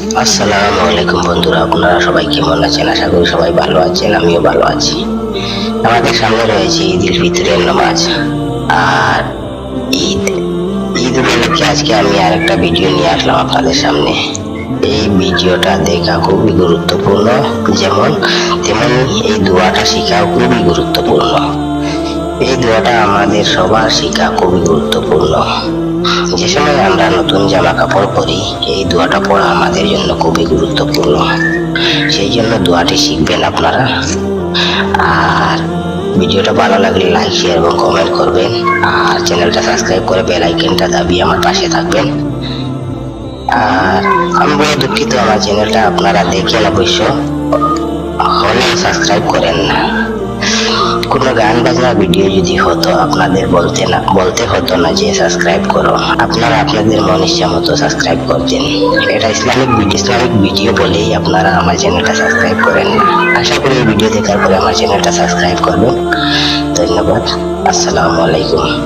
আসসালামু আলাইকুম বন্ধুরা, আপনারা সবাই কেমন আছেন? আশা করি সবাই ভালো আছেন, আমিও ভালো আছি। আমাদের সামনে রয়েছে ঈদ উল ফিতরের নামাজ। আর ঈদ ঈদ উপলক্ষে আজকে আমি আরেকটা ভিডিও নিয়ে আসলাম আপনাদের সামনে। এই ভিডিওটা দেখা খুবই গুরুত্বপূর্ণ, যেমন তেমনি এই দোয়াটা শেখাও খুবই গুরুত্বপূর্ণ। এই দোয়াটা আমাদের সবার শেখা খুবই গুরুত্বপূর্ণ। যে সময় আমরা নতুন জামা কাপড় পরি, এই দোয়াটা পড়া আমাদের জন্য খুবই গুরুত্বপূর্ণ। সেই জন্য দোয়াটি শিখবেন আপনারা। আর ভিডিওটা ভালো লাগলে লাইক শেয়ার এবং কমেন্ট করবেন। আর চ্যানেলটা সাবস্ক্রাইব করে বেল আইকনটা দাবিয়ে আমার পাশে থাকবেন। আর আমি বড় দুঃখিত, আমার চ্যানেলটা আপনারা দেখেন অবশ্য। হলেও সাবস্ক্রাইব করেন না। গান বাজনা ভিডিও যদি হতো, আপনাদের বলতে না, বলতে হতো না যে সাবস্ক্রাইব করো। আপনারা আপনাদের মন ইচ্ছা মতো সাবস্ক্রাইব করতেন। এটা ইসলামিক ইসলামিক ভিডিও বলেই আপনারা আমার চ্যানেলটা সাবস্ক্রাইব করেন। আশা করি ভিডিও দেখার পরে আমার চ্যানেলটা সাবস্ক্রাইব করবেন। ধন্যবাদ। আসসালামু আলাইকুম।